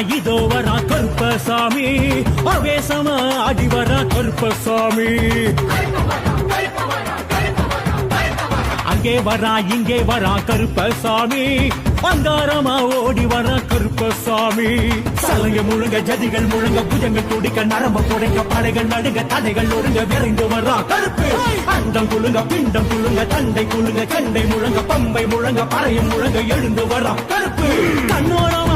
இதோ வரா கருப்பசாமி. அவேசமா ஆடி வரா கருப்பசாமி. அங்கே வரா இங்கே வரா கருப்பசாமி. அங்காரமா ஓடி வர கருப்பசாமி. சலங்க முழுங்க ஜதிகள் முழுங்க புஜங்கள் துடிக்க நரம்ப குடைக்க படைகள் நடுங்க தடைகள் ஒருங்க விரைந்து வரா கருப்பு. அண்டம் குழுங்க பிண்டம் குழுங்க தண்டை குழுங்க சண்டை முழங்க பம்பை முழங்க பறையும் முழங்க எழுந்து வரா கருப்பு. கண்ணோரமா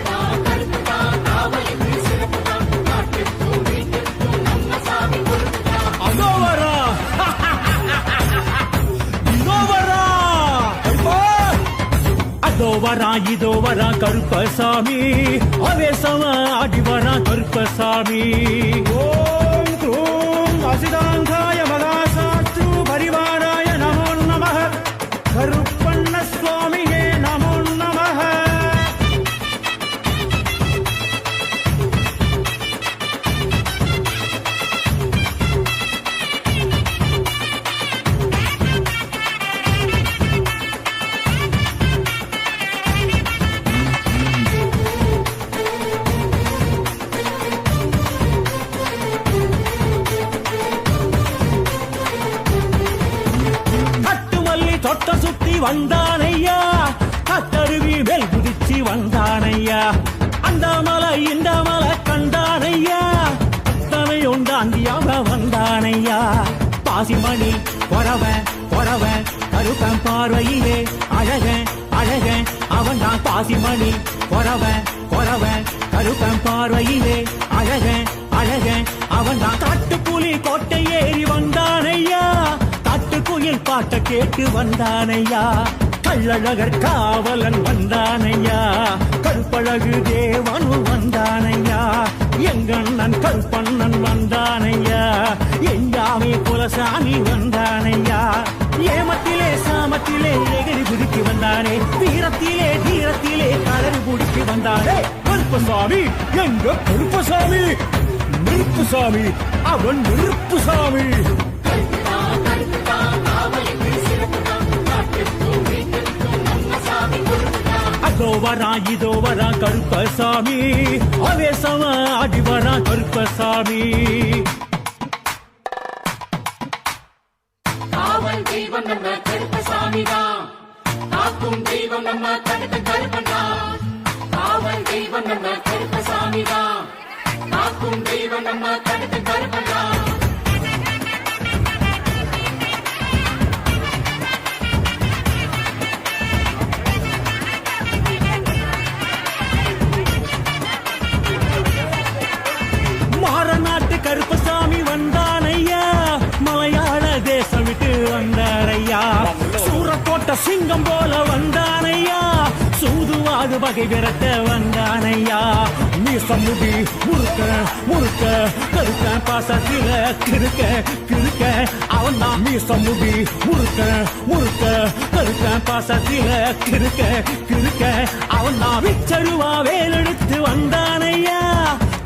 வரா இதோ வரா கருப்பசாமி. அவேசமா ஆடி வரா கருப்பசாமி. ஓம் க்ரூம் அசிதாங்காய பொறவன் பொறவன் கருப்பன் பார்வையிலே அழகன் அழகன் அவன் தான் பாசிமணி. பொறவன் பொறவன் கருப்பன் பார்வையிலே அழகன் அழகன் அவன் தான் காட்டுப்புலி கோட்டை ஏறி வந்தானையா. காட்டுக்குயில் பாட்ட கேட்டு வந்தானையா. கள்ளழகர் காவலன் வந்தானையா. கருப்பழகு தேவனு வந்தானையா. எங்கண்ணன் கல்பண்ணன் வந்தானையா? எங்காமி குலசாமி வந்தானையா? ஏமத்திலே சாமத்திலே எகிரி குதிக்கு வந்தானே? தீரத்திலே தீரத்திலே கலரி குடிக்கு வந்தானே? கருப்பசாமி எங்க கருப்பசாமி? நெருப்புசாமி அவன் நெருப்புசாமி அதோ வரா இதோ வரா கருப்பசாமி. அவேசமா ஆடி வரா கருப்பசாமி. காவல் தெய்வம் நம்ம கருப்பசாமி தான். காக்கும் தெய்வம் நம்ம கருத்த கருப்பண்ணா காவல் தெய்வம் நம்ம கருப்பசாமி தான். காக்கும் தெய்வம் நம்ம கருத்த கருப்பண்ணா வந்தானையா? மலையாள தேசம் விட்டு வந்தாரையா? சூரக்கோட்ட சிங்கம் போல வந்தானையா? சூதுவாது வகை விரட்ட வந்தானையா? நீ சமுதி முறுக்க முறுக்க கருக்க பாசத்தில கிருக்க கிருக்க அவன் தான் நீ சமுதி முறுக்க முறுக்க கருக்க பாசத்தில கிருக்க கிருக்க அவன் தான் விச்சருவா வேலெடுத்து வந்தானையா?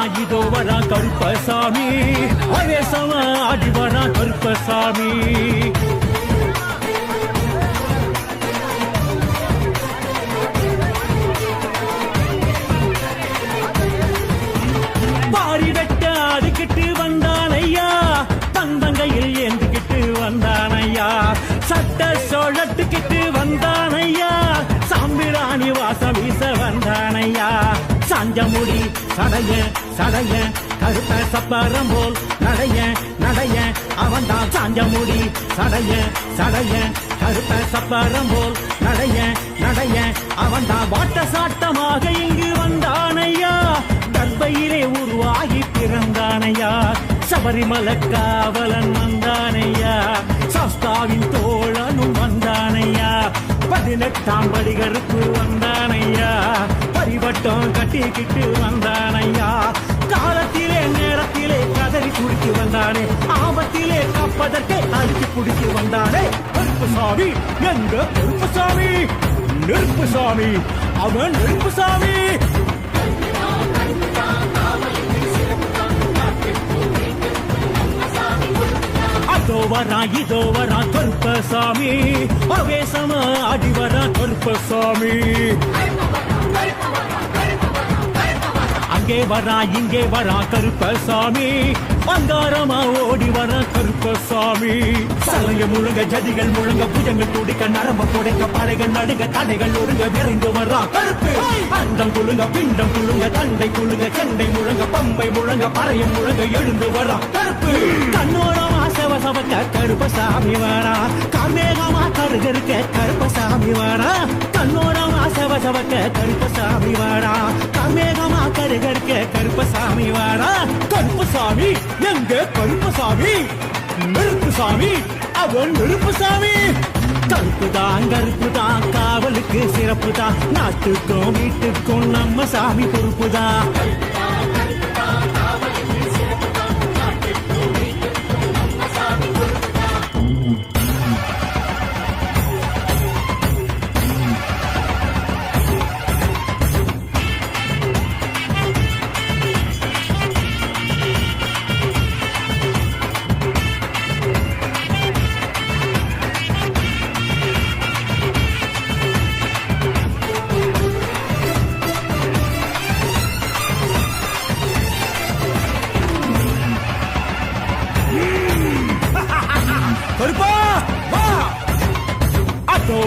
வரா இதோ வரா கருப்பசாமி அவேசம ஆடி வரா கருப்பசாமி. பஞ்சமுடி சடைய சடைய கருத்த சப்பரம் போல் நடைய நடைய அவன்தான் சாஞ்ச முடி சடைய சடைய கருத்த சப்பரம் போல் நடைய நடைய அவன்தான் வாட்ட சாட்டமாக இங்கு வந்தானையா? கர்ப்பையிலே உருவாகி பிறந்தானையா? சபரிமலை காவலன் வந்தானையா? சாஸ்தாவின் தோழனும் வந்தானையா? பதினெட்டாம் படிகருக்கு வந்தானையா? பரிவட்டம் கட்டிக்கிட்டு வந்தானையா. காலத்திலே நேரத்திலே கதறி குடித்து வந்தானே. ஆபத்திலே காப்பதற்கே அழுத்தி குடித்து வந்தானே. கருப்பு சாமி எங்க கருப்பு சாமி? நெருப்பு சாமி அவன் நெருப்பு சாமி. அதோ வரா இதோ வரா தொற்ப சாமி அவேசமா அடி வரா சாமி அங்கே வரா இங்கே வரா கருப்ப சாமி பங்காரமா ஓடி வர கருப்ப சாமி சலங்க முழுங்க ஜதிகள் முழுங்க புஜங்கள் துடிக்க நரம்ப புடைக்க படைகள் நடுங்க தடைகள் ஒழுங்க விரைந்து வரா கருப்பு. அண்டம் குழுங்க பிண்டம் குழுங்க தண்டை குழுங்க செண்டை முழங்க பம்பை முழங்க பறையும் முழங்க எழுந்து வரா கருப்பு. கண்ணோரமா சவக்க கருப்பசாமி வரா கமேகமா கருகருக்க கருப்பசாமி வரா கண்ணோரமா சவ சவக்க கருப்பசாமி வரா கமேகமா கருகருக்க கருப்பசாமி வரா கருப்பசாமி எங்க கருப்பசாமி? நெருப்புசாமி அவன் நெருப்புசாமி. கருப்பு தான் கருப்பு தான் காவலுக்கு சிறப்பு தான் நாட்டுக்கும் வீட்டுக்கும் நம்ம சாமி பொறுப்பு தான்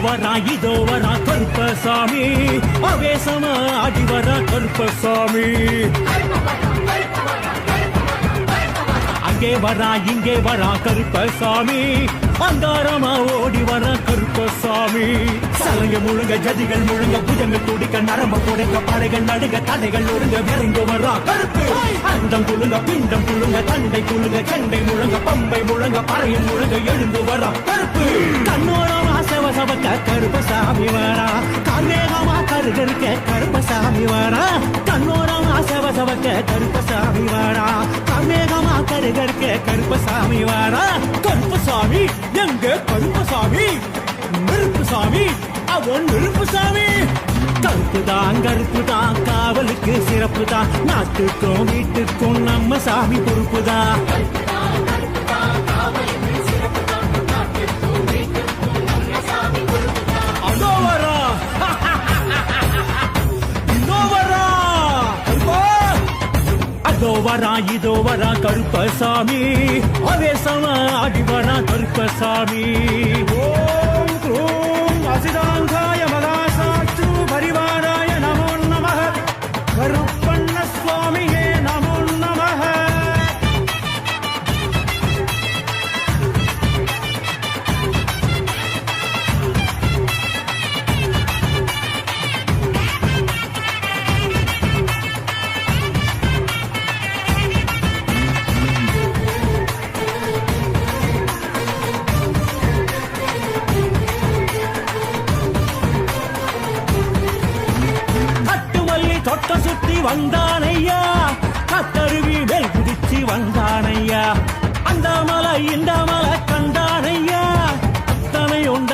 அதோ வரா இதோ வரா கருப்பசாமி. அவேசமா ஆடி வரா கருப்பசாமி. அங்கே வரா இங்கே வரா கருப்பசாமி. அங்காரமா ஓடி வர கருப்பசாமி. சலங்க முழுங்க ஜதிகள் முழுங்க புஜங்க துடிக்க நரம்ப புடைக்க படைகள் நடுங்க தடைகள் ஒழுங்க விரைந்து வரா கருப்பு. அந்தம் குழுங்க பிண்டம் குழுங்க தண்டை குழுங்க செண்டை முழுங்க பம்பை முழுங்க பறையும் முழுங்க எழுந்து வரா கருப்பு. தன்னோரமா சவ சவக்க கருப்பசாமி வரா கண்ணேகமா கருகருக்க கருப்பசாமி வரா கண்ணோரமா சவ சவக்க கருப்பசாமி வரா கண்ணேகமா கருகருக்க கருப்பசாமி வரா கருப்பசாமி எங்க கருப்பசாமி? நெருப்புசாமி அவன் நெருப்புசாமி. கருப்பு தான் கருப்பு தான் காவலுக்கு சிறப்பு தான் நாட்டுக்கும் வீட்டுக்கும் நம்ம சாமி பொறுப்பு தான் அதோ வரா இதோ வரா கருப்பசாமி. அவேசமா ஆடி வரா கருப்பசாமி. ஓம் க்ரூம் அசிதாங்காய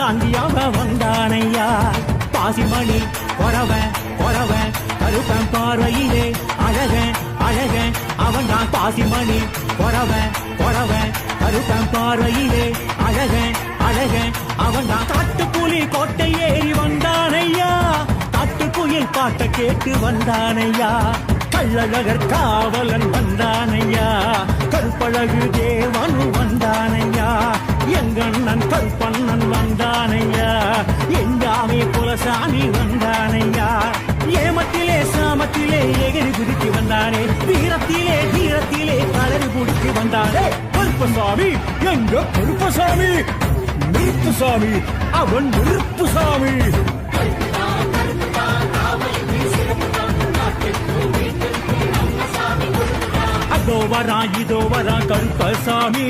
அத்தனை வந்தானையா? பாசிமணி கொரவ கொரவ கருப்பன் பார்வையிலே அழக அழக அவன் தான் பாசிமணி கொரவ கொரவ கருப்பன் பார்வையிலே அழக அழக அவன் தான் காட்டுப்புலி கோட்டை ஏறி வந்தானையா? காட்டுக்குயில் பாட்ட கேட்டு வந்தானையா? கள்ளழகர் காவலன் வந்தானையா? கருப்பழகு தேவன் வந்தானையா? எங்கண்ணன் கருப்பண்ணன் வந்தானையா? எங்காமே புலசாமி வந்தானையா? ஏமத்திலே சாமத்திலே எகிரி குதித்து வந்தானே. வீரத்திலே தீரத்திலே களறி குடித்து வந்தானே. கருப்பசாமி எங்க கருப்பசாமி? நிறுப்புசாமி அவன் நிறுப்புசாமி அதோ வரா இதோ வரா கருப்பசாமி.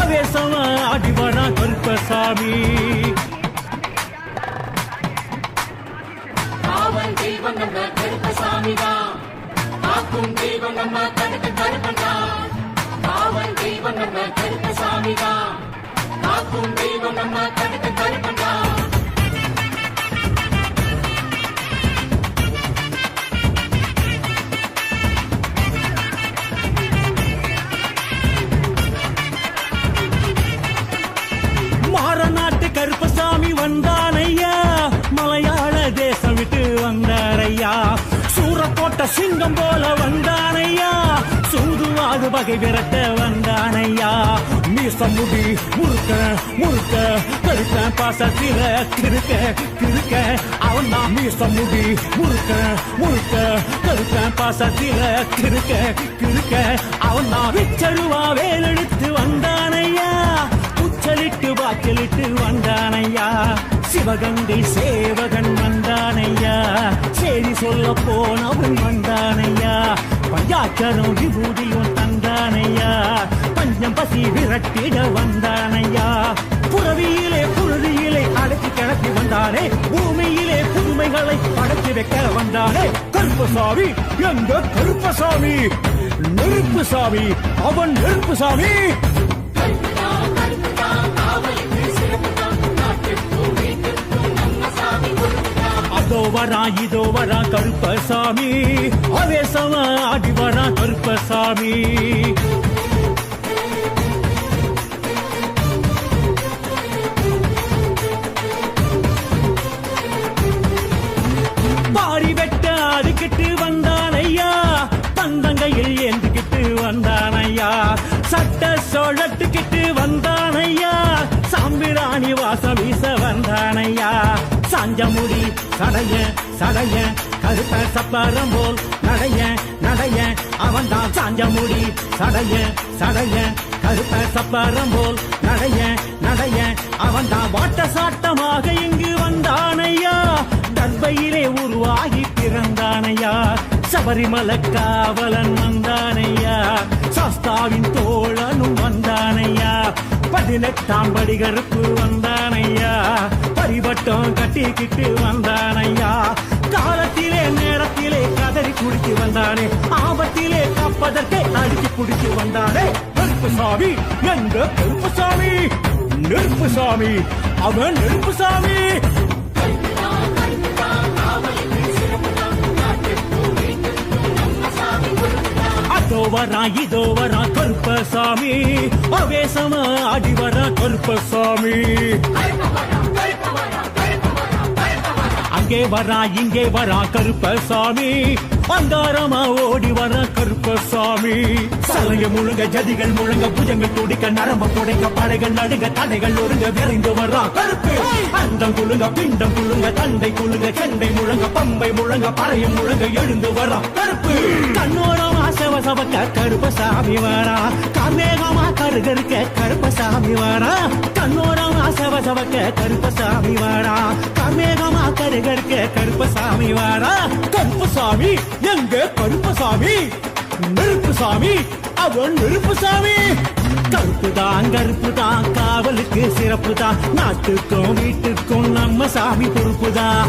ஆவேசமா ஆடி வரா கருப்பசாமி. தெய்வம் நம்ம கருப்பசாமி தான். காக்கும் தெய்வம் நம்ம கடுத்த கருப்பன் தான். காவல் தெய்வம் நம்ம கருப்பசாமி தான். காக்கும் தெய்வம் நம்ம கடுத்த கருப்பன் தான். சிங்கம் போல வந்தானையா? சூதுவாது பகை விரட்ட வந்தானையா? மீச முடி முறுக்க முறுக்க கருக்க பாசத்தில கிருக்க கிருக்க அவன் தான் மீச முடி முறுக்க முறுக்க கருக்க பாசத்தில கிருக்க கிருக்க அவன் தான் விச்சருவா வேலெடுத்து வந்தானையா? உச்சலிட்டு வாக்கிலிட்டு வந்தானையா? சிவகங்கை சேவகன் வந்தானையா? செய்தி சொல்ல போனவன் வந்தானையா? பஞ்சாச்சரம் விபூதியும் தந்தானையா? பஞ்சம் பசி விரட்டிட வந்தானையா? புறவியிலே புழுதியிலே அடக்கி கிளப்பி வந்தானே? பூமியிலே புதுமைகளை படைச்சு வைக்க வந்தானே? கருப்பசாமி எங்க கருப்பசாமி? நெருப்பு சாமி அவன் நெருப்பு சாமி அதோ வரா இதோ வரா கருப்பசாமி. அவேசமா ஆடி வரா கருப்பசாமி. சடைய சடைய கருப்ப சப்பரம் போல் நடைய நடைய அவன் தான் சாஞ்ச முடி சடைய சடைய கருப்ப சப்பரம் போல் நடைய நடைய அவன் தான் வாட்ட சாட்டமாக இங்கு வந்தானையா. தர்பையிலே உருவாகி பிறந்தானையா. சபரிமலை காவலன் வந்தானையா. சாஸ்தாவின் தோழனும் வந்தானையா. பதினெட்டாம் படி கருப்பு வந்தானையா? பரிவட்டம் கட்டிக்கிட்டு வந்தானையா? காலத்திலே நேரத்திலே கதறி குடிச்சு வந்தானே. ஆபத்திலே காப்பதற்கே அடிச்சு குடிச்சு வந்தானே. நெருப்பு சாமி எங்க நெருப்பு சாமி நெருப்பு சாமி அவன் நெருப்பு சாமி. அதோ வரா இதோ வரா கருப்பசாமி அவேசமா ஆடி வரா கருப்பசாமி அங்கே வரா இங்கே வரா கருப்பசாமி அங்காரமா ஓடி வர கருப்பசாமி சலங்க முழுங்க ஜதிகள் முழுங்க புஜங்கள் துடிக்க நரம்ப துடைக்க படைகள் நடுங்க தடைகள் ஒருங்க விரைந்து வரா கருப்பு. அண்டம் குழுங்க பிண்டம் குழுங்க தண்டை குழுங்க கண்டை முழங்க பம்பை முழங்க பறையும் முழங்க எழுந்து வரா கருப்பு. கண்ணோரம் ஆசவசவக்க கருப்பசாமி வரா. கமேகமா கருகருக்க கருப்பசாமி வரா. கண்ணோரம் ஆசவசவக்க கருப்பசாமி வரா. கமேகமா கருகருக்க கருப்பசாமி வரா. கருப்பசாமி எங்க கருப்பசாமி நெருப்பு சாமி அவன் நெருப்பு சாமி. கருப்பு தான் கருப்பு தான் காவலுக்கு சிறப்பு தான் நாட்டுக்கும் வீட்டுக்கும் நம்ம சாமி பொறுப்பு தான்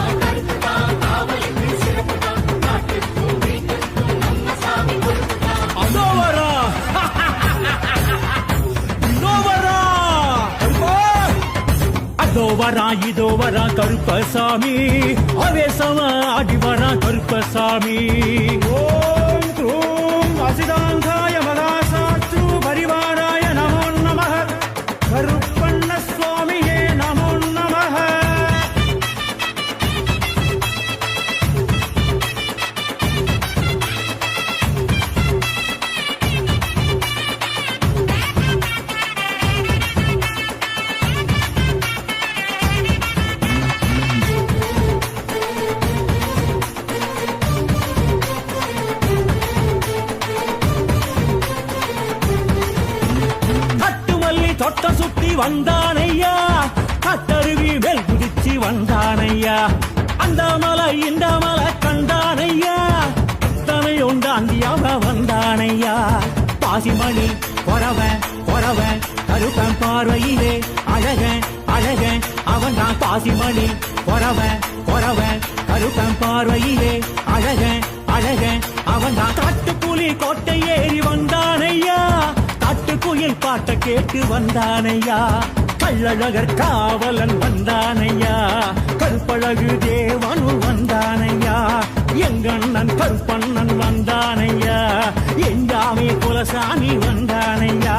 வரா இதோ வரா கருப்பசாமி. அவேசமா ஆடி வரா கருப்பசாமி. ஓம் க்ரூம் அசிதாந்தாய வந்தானையா? கட்டருவி மேல் குதிச்சு வந்தானையா? அந்த மலை இந்த மலை கண்டானையா? தனை உண்டாந்தியாக வந்தானையா? பாசிமணி பொறவ பொறவ கருப்பன் பார்வையிலே அழக அழக அவன் தான் பாசிமணி பொறவ பொறவ கருப்பன் பார்வையிலே அழக அழக அவன் தான் காட்டுப்புலி கோட்டை ஏறி வந்தானையா? காட்டுக்குயில் பாட்ட கேட்டு வந்தானையா? கள்ளழகர் காவலன் வந்தானையா? கற்பழகு தேவனு வந்தானையா? எங்கண்ணன் கருப்பண்ணன் வந்தானையா? எங்காமே குலசாமி வந்தானையா?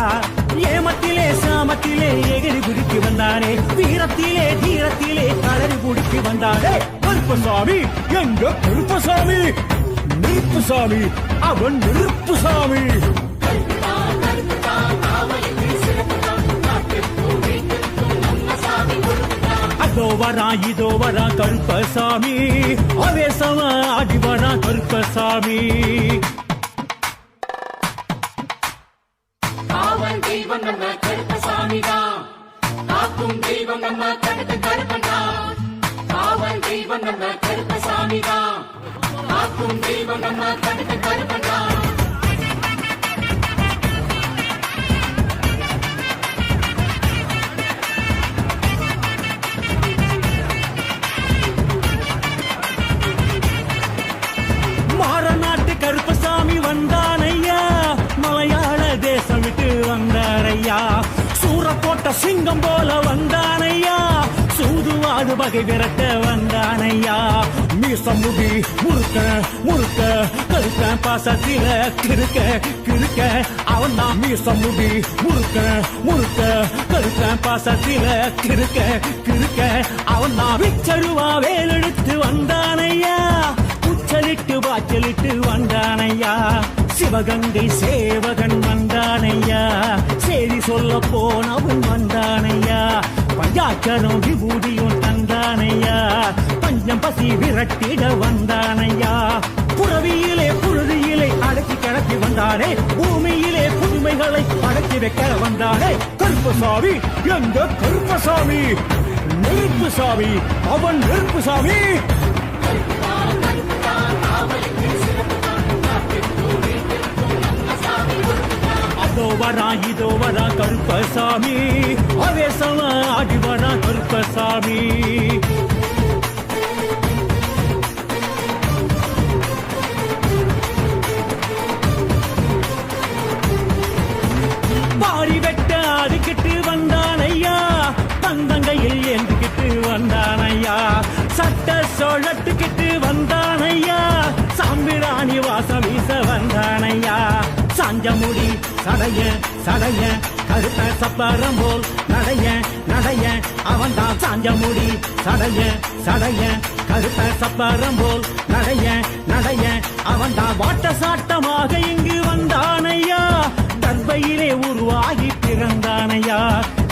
ஏமத்திலே சாமத்திலே எகிரி குடிக்கு வந்தானே? தீரத்திலே தீரத்திலே கலரி குடிக்கு வந்தானே? கருப்பசாமி எங்க கருப்பசாமி? நெருப்பு சாமி அவன் நெருப்பு நெருப்புசாமி அதோ வரா இதோ வரா கருப்பசாமி. அவேசமா ஆடி வரா கருப்பசாமி. காவல் தெய்வம் நம்ம கருப்பசாமி தான். காக்கும் தெய்வம் நம்ம கருத்து கருப்பன் தான். காவல் தெய்வம் நம்ம கருப்பசாமி தான். காக்கும் தெய்வம் நம்ம கருத்து கருப்பன் தான். சிங்கம் போல வந்தானையா? சூதுவாடு வகை விரட்ட வந்தானையா? மீசம் முடி முறுக்க முறுக்க கருக்க பாசத்தில கிருக்க கிருக்க அவன் தான் மீசம் முடி முறுக்க முறுக்க கருக்க பாசத்தில கிருக்க கிருக்க அவன் தான் விச்சருவா வேலெடுத்து வந்தானையா? உச்சலிட்டு வாச்சலிட்டு வந்தானையா? சிவகங்கை சேவகன் வந்தானையா? செய்தி சொல்ல போனவன் வந்தானையா? பஞ்சாச்சரம் விபூதியும் தந்தானையா? பஞ்சம் பசி விரட்டிட வந்தானையா? புறவியிலே புழுதியிலே அடக்கி கிடக்கி வந்தானே? பூமியிலே புதுமைகளை அடக்கி வைக்க வந்தானே? கருப்பசாமி எங்க கருப்பசாமி? நெருப்புசாமி அவன் நெருப்பு சாமி வரா இதோ வரா கருப்பசாமி அவேசமா ஆடி வரா கருப்பசாமி பாரி வெட்ட பஞ்சமுடி சடைய சடைய கருத்த சப்பரம் போல் நடைய நடைய அவன் தான் சாஞ்சமுடி சடைய சடைய கருத்த சப்பரம் போல் நடைய நடைய அவன் தான் வாட்ட சாட்டமாக இங்கு வந்தானையா? தர்பையிலே உருவாகி பிறந்தானையா?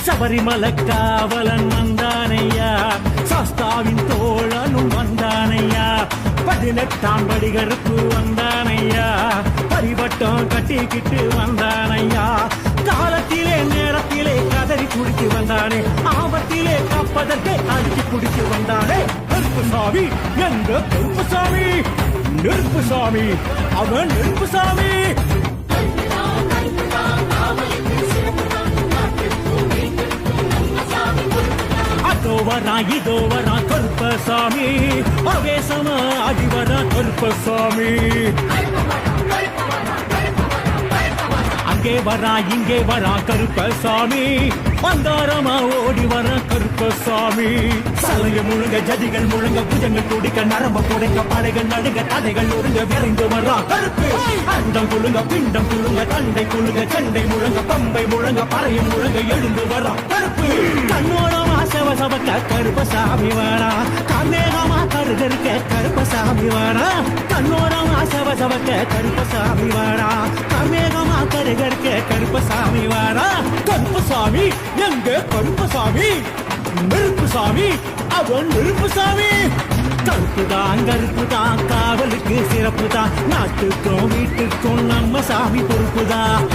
சபரிமலை காவலன் வந்தானையா? சாஸ்தாவின் தோழனும் வந்தானையா? பதினெட்டாம் படிகருக்கு வந்தானையா? பரிவட்டம் கட்டிக்கிட்டு வந்தானையா? காலத்திலே நேரத்திலே கதறி குடித்து வந்தானே. ஆபத்திலே காப்பதற்கே அடிச்சு குடித்து வந்தானே. நெருப்புசாமி எங்க கருப்பு சாமி? நெருப்பு சாமி அவன் நெருப்பு சாமி. அதோ வரா இதோ வரா கருப்பசாமி. அவேசமா அடி வரா கருப்பசாமி. அங்கே வரா இங்கே வரா கருப்பசாமி. மந்தாரமா ஓடி வர கருப்பசாமி. சலங்க முழுங்க ஜதிகள் முழுங்க புஜங்கள் துடிக்க நரம்ப குடைக்க படைகள் நடுங்க தலைகள் ஒருங்க விரைந்து வரா கருப்பு. அண்டம் குழுங்க பிண்டம் குழுங்க தண்டை குழுங்க சண்டை முழங்க பம்பை முழங்க பறையும் முழங்க எழுந்து வரா கருப்பு. கண்ணோடமா சவசவக்க கருப்பசாமி வரா கண்ணேகமா கருகருக்க கருப்பசாமி வரா கண்ணோடமா சவசவக்க கருப்பசாமி வரா கண்ணேகமா கருகருக்க கருப்பசாமி வரா கருப்பசாமி எங்க கருப்பசாமி நெருப்புசாமி அவன் நெருப்புசாமி கருப்பு தான் காவலுக்கு சிறப்பு தான். நாட்டுக்கும் வீட்டுக்கும் நம்ம சாமி பொறுப்புதான்